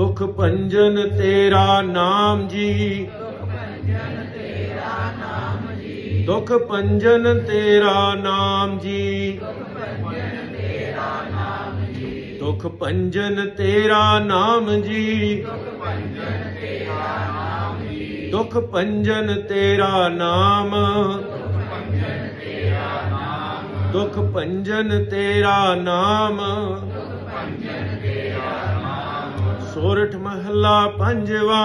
ਦੁਖ ਭੰਜਨ ਤੇਰਾ ਨਾਮ ਜੀ। ਦੁਖ ਭੰਜਨ ਤੇਰਾ ਨਾਮ ਜੀ। ਦੁਖ ਭੰਜਨ ਤੇਰਾ ਨਾਮ ਜੀ। ਦੁਖ ਭੰਜਨ ਤੇਰਾ ਨਾਮ। ਦੁਖ ਭੰਜਨ ਤੇਰਾ ਨਾਮ। ਸੋਰਠ ਮਹੱਲਾ ਪੰਜਵਾ।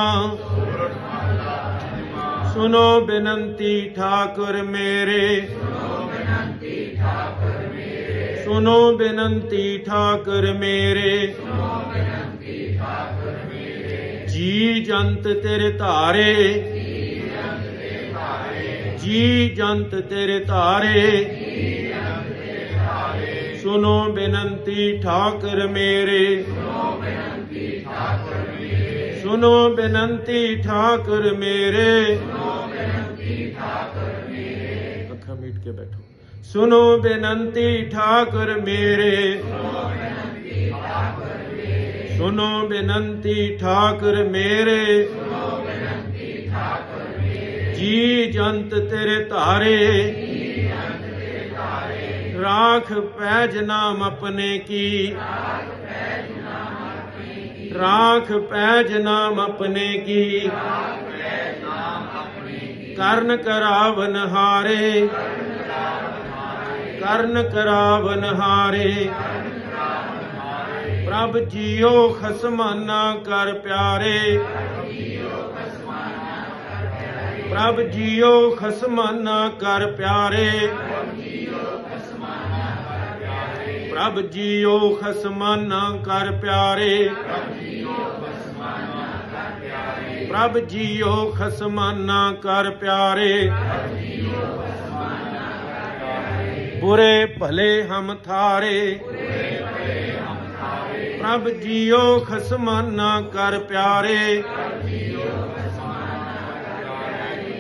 ਸੁਨੋ ਬੇਨੰਤੀ ਠਾਕੁਰ ਮੇਰੇ। ਸੁਨੋ ਬੇਨੰਤੀ ਠਾਕੁਰ ਮੇਰੇ। ਜੀ ਜੰਤ ਤੇਰੇ ਧਾਰੇ। ਜੀ ਜੰਤ ਤੇਰੇ ਧਾਰੇ। ਸੁਨੋ ਬੇਨੰਤੀ ਠਾਕੁਰ ਮੇਰੇ। ਸੁਨੋ ਬੇਨੰਤੀ ਠਾਕੁਰ ਮੇਰੇ ਅੱਖਾਂ ਮੀਟ ਕੇ ਬੈਠੋ ਸੁਨੋ ਬੇਨੰਤੀ ਠਾਕੁਰ ਮੇਰੇ ਸੁਨੋ ਬੇਨੰਤੀ ਠਾਕੁਰ ਮੇਰੇ ਜੀ ਜੰਤ ਤੇਰੇ ਧਾਰੇ ਰਾਖ ਪੈਜ ਨਾਮ ਆਪਣੇ ਕੀ ਰਾਖ ਰਾਖ ਪੈਜ ਨਾਮ ਆਪਣੇ ਕੀ? ਕਰਨ ਕਰਾਵਨ ਹਾਰੇ। ਕਰਨ ਕਰਾਵਨ ਹਾਰੇ। ਪ੍ਰਭ ਜੀਓ ਖਸਮਾਨਾ ਕਰ ਪਿਆਰੇ। ਪ੍ਰਭ ਜੀਓ ਖਸਮਾਨਾ ਕਰ ਪਿਆਰੇ। ਪ੍ਰਭ ਜੀਓ ਖਸਮਾਨਾ ਕਰ ਪਿਆਰੇ। ਪ੍ਰਭ ਜੀਓ ਖਸਮਾਨਾ ਕਰ ਪਿਆਰੇ। ਬੁਰੇ ਭਲੇ ਹਮ ਥਾਰੇ। ਪ੍ਰਭ ਜੀਓ ਖਸਮਾਨਾ ਕਰ ਪਿਆਰੇ।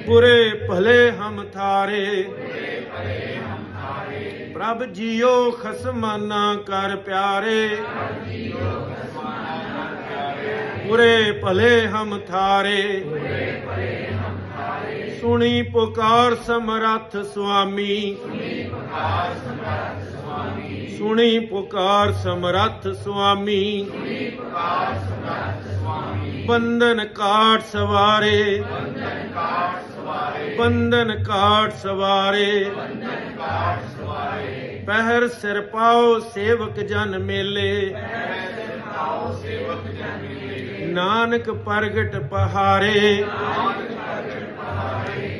ਬੁਰੇ ਭਲੇ ਹਮ ਥਾਰੇ। ਪ੍ਰਭ ਜੀਓ ਖਸਮਾਨਾ ਕਰ ਪਿਆਰੇ। ਬੁਰੇ ਭਲੇ ਹਮ ਥਾਰੇ। ਸੁਣੀ ਪੁਕਾਰ ਸਮਰੱਥ ਸੁਆਮੀ। ਸੁਣੀ ਪੁਕਾਰ ਸਮਰੱਥ ਸੁਆਮੀ। ਬੰਦਨ ਕਾਟ ਸਵਾਰੇ। ਬੰਦਨ ਕਾਟ ਸਵਾਰੇ। ਪਹਿਰ ਸਿਰ ਪਾਓ ਸੇਵਕ ਜਨ ਮੇਲੇ। ਨਾਨਕ ਪ੍ਰਗਟ ਪਹਾਰੇ।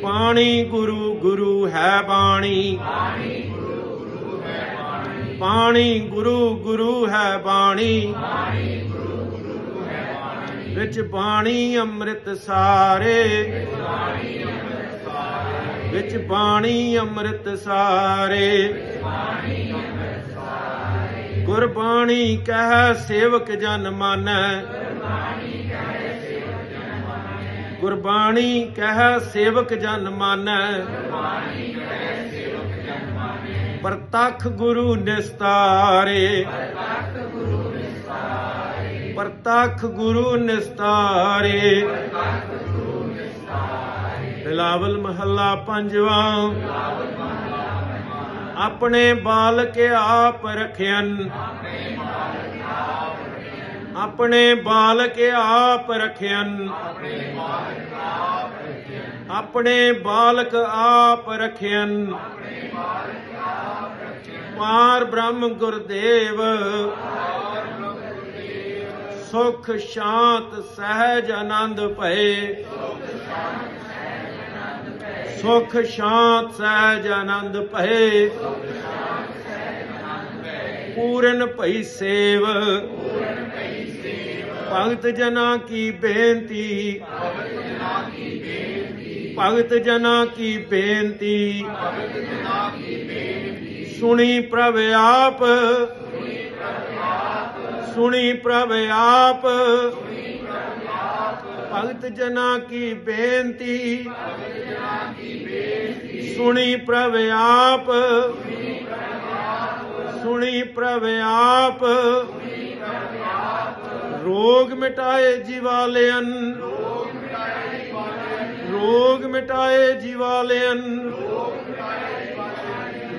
ਪਾਣੀ ਗੁਰੂ ਗੁਰੂ ਹੈ ਬਾਣੀ। ਪਾਣੀ ਗੁਰੂ ਗੁਰੂ ਹੈ ਬਾਣੀ। ਵਿੱਚ ਬਾਣੀ ਅੰਮ੍ਰਿਤ ਸਾਰੇ। ਵਿੱਚ ਬਾਣੀ ਅੰਮ੍ਰਿਤ ਅੰਮ੍ਰਿਤ ਸਾਰੇ। ਗੁਰਬਾਣੀ ਕਹਿ ਸੇਵਕ ਜਨ ਮਾਨੈ। ਗੁਰਬਾਣੀ ਕਹਿ ਸੇਵਕ ਜਨ ਮਾਨੈ। ਪ੍ਰਤੱਖ ਗੁਰੂ ਨਿਸਤਾਰੇ। ਪ੍ਰਤੱਖ ਗੁਰੂ ਨਿਸਤਾਰੇ। ਲਾਵਲ ਮਹੱਲਾ ਪੰਜਵਾਂ। ਆਪਣੇ ਬਾਲਕ ਆਪ ਰਖਿਆਨ ਆਪਣੇ ਬਾਲਕ ਆਪ ਰਖਿਆਨ ਆਪਣੇ ਬਾਲਕ ਆਪ ਰਖਿਆਨ ਪਾਰ ਬ੍ਰਹਮ ਗੁਰਦੇਵ। ਸੁਖ ਸ਼ਾਂਤ ਸਹਿਜ ਆਨੰਦ ਭਏ। ਸੁਖ ਸ਼ਾਂਤ ਸੁਖ ਸ਼ਾਂਤ ਸਹਿਜ ਆਨੰਦ ਭਏ। ਪੂਰਨ ਭਈ ਸੇਵ। ਭਗਤ ਜਨਾ ਕੀ ਬੇਨਤੀ। ਭਗਤ ਜਨਾ ਕੀ ਬੇਨਤੀ। ਸੁਣੀ ਪ੍ਰਭ ਆਪ। ਸੁਣੀ ਪ੍ਰਭ ਆਪ। ਭਗਤ ਜਨਾ ਕੀ ਬੇਨਤੀ। ਸੁਣੀ ਪ੍ਰਭ ਆਪ। ਸੁਣੀ ਪ੍ਰਭ ਆਪ। ਰੋਗ ਮਿਟਾਏ ਜੀਵਾਲਿਅਨ ਰੋਗ ਮਿਟਾਏ ਜੀਵਾਲਿਅਨ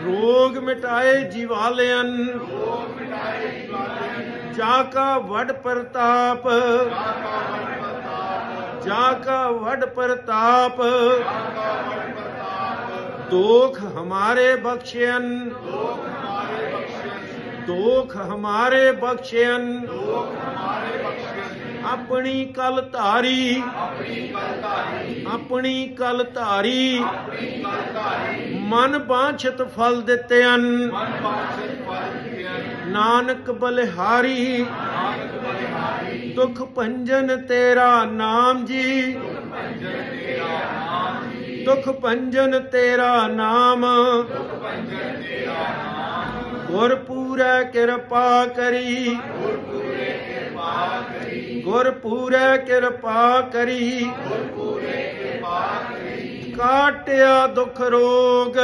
ਰੋਗ ਮਿਟਾਏ ਜੀਵਾਲਿਅਨ ਜਾ ਕਾ ਵਡ ਪ੍ਰਤਾਪ। ਜਾ ਕਾ ਵਡ ਪ੍ਰਤਾਪ। ਦੋਖ ਹਮਾਰੇ ਬਖਸ਼ਿਅਨ। ਦੋਖ ਹਮਾਰੇ ਬਖਸ਼ਿਅਨ। ਆਪਣੀ ਕਲ ਧਾਰੀ। ਆਪਣੀ ਕਲ ਧਾਰੀ। ਮਨ ਬਾਛਤ ਫਲ ਦਿੱਤਿਅਨ ਨਾਨਕ ਬਲਿਹਾਰੀ। ਦੁਖ ਭੰਜਨ ਤੇਰਾ ਨਾਮ ਜੀ। ਦੁਖ ਭੰਜਨ ਤੇਰਾ ਨਾਮ। ਗੁਰ ਪੂਰੈ ਕਿਰਪਾ ਕਰੀ। ਗੁਰ ਪੂਰੈ ਕਿਰਪਾ ਕਰੀ। ਕਾਟਿਆ ਦੁਖ ਰੋਗ।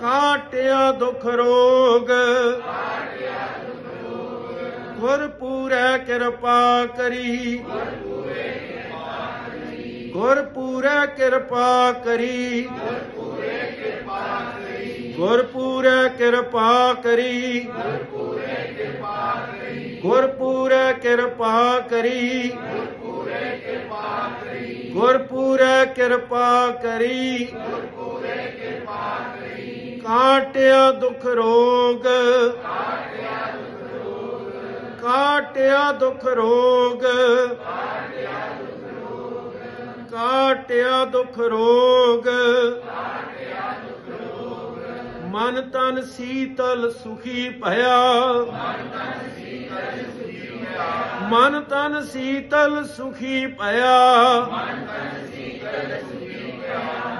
ਕਾਟਿਆ ਦੁਖ ਰੋਗ। ਗੁਰ ਪੂਰੈ ਕਿਰਪਾ ਕਰੀ। ਗੁਰ ਕਿਰਪਾ ਕਰੀ। ਗੁਰ ਕਿਰਪਾ ਕਰੀ। ਗੁਰ ਕਿਰਪਾ ਕਰੀ। ਗੁਰ ਕਿਰਪਾ ਕਰੀ। ਕਾਟਿਆ ਦੁਖ ਰੋਗ। ਕਾਟਿਆ ਦੁਖ ਰੋਗ। ਕਾਟਿਆ ਦੁਖ ਰੋਗ। ਮਨ ਤਨ ਸੀਤਲ ਸੁਖੀ ਭਇਆ। ਮਨ ਤਨ ਸੀਤਲ ਸੁਖੀ ਭਇਆ।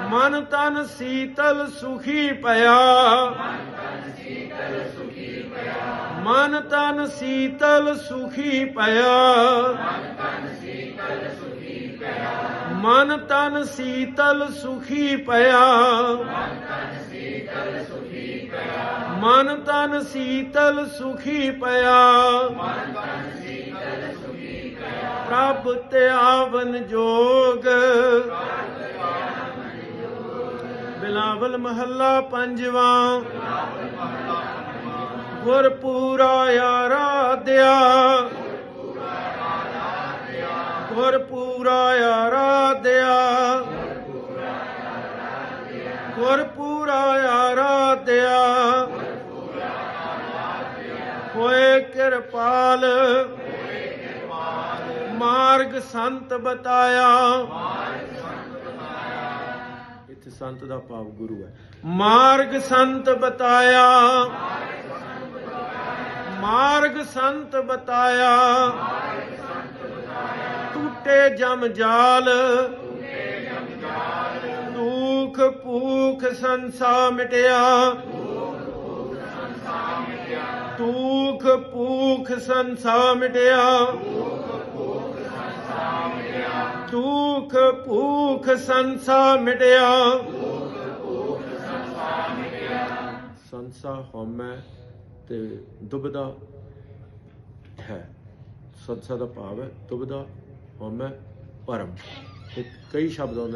ਮਨ ਤਨ ਸੀਤਲ ਸੁਖੀ ਭਇਆ। ਮਨ ਤਨ ਸੀਤਲ ਸੁਖੀ ਭਇਆ ਮਨ ਤਨ ਸੀਤਲ ਸੁਖੀ ਭਇਆ ਮਨ ਤਨ ਸੀਤਲ ਸੁਖੀ ਭਇਆ ਪ੍ਰਭ ਤੇ ਆਵਨ ਜੋਗ। ਬਿਲਾਵਲ ਮਹੱਲਾ ਪੰਜਵਾਂ। ਗੁਰ ਪੂਰਾ ਆਰਾਧਿਆ। ਗੁਰ ਪੂਰਾ ਆਰਾਧਿਆ। ਗੁਰ ਪੂਰਾ ਆਰਾਧਿਆ। ਹੋਏ ਕਿਰਪਾਲ। ਮਾਰਗ ਸੰਤ ਬਤਾਇਆ। ਇੱਥੇ ਸੰਤ ਦਾ ਭਾਵ ਗੁਰੂ ਹੈ। ਮਾਰਗ ਸੰਤ ਬਤਾਇਆ। ਮਾਰਗ ਸੰਤ ਬਤਾਇਆ। ਟੂਟੇ ਜਮ ਜਾਲ। ਦੁਖ ਭੂਖ ਸੰਸਾ ਮਿਟਿਆ। ਦੁਖ ਭੂਖ ਸੰਸਾ ਮਿਟਿਆ। ਦੁਖ ਭੂਖ ਸੰਸਾ ਮਿਟਿਆ। ਸੰਸਾ ਹਉਮੈ ਤੇ ਦੁਬਦਾ ਹੈ। ਸੰਸਾ ਦਾ ਭਾਵ ਹੈ ਦੁਬਦਾ ਹਉਮੈ ਪਰਮ ਇਹ ਕਈ ਸ਼ਬਦ ਆਉਂਦੇ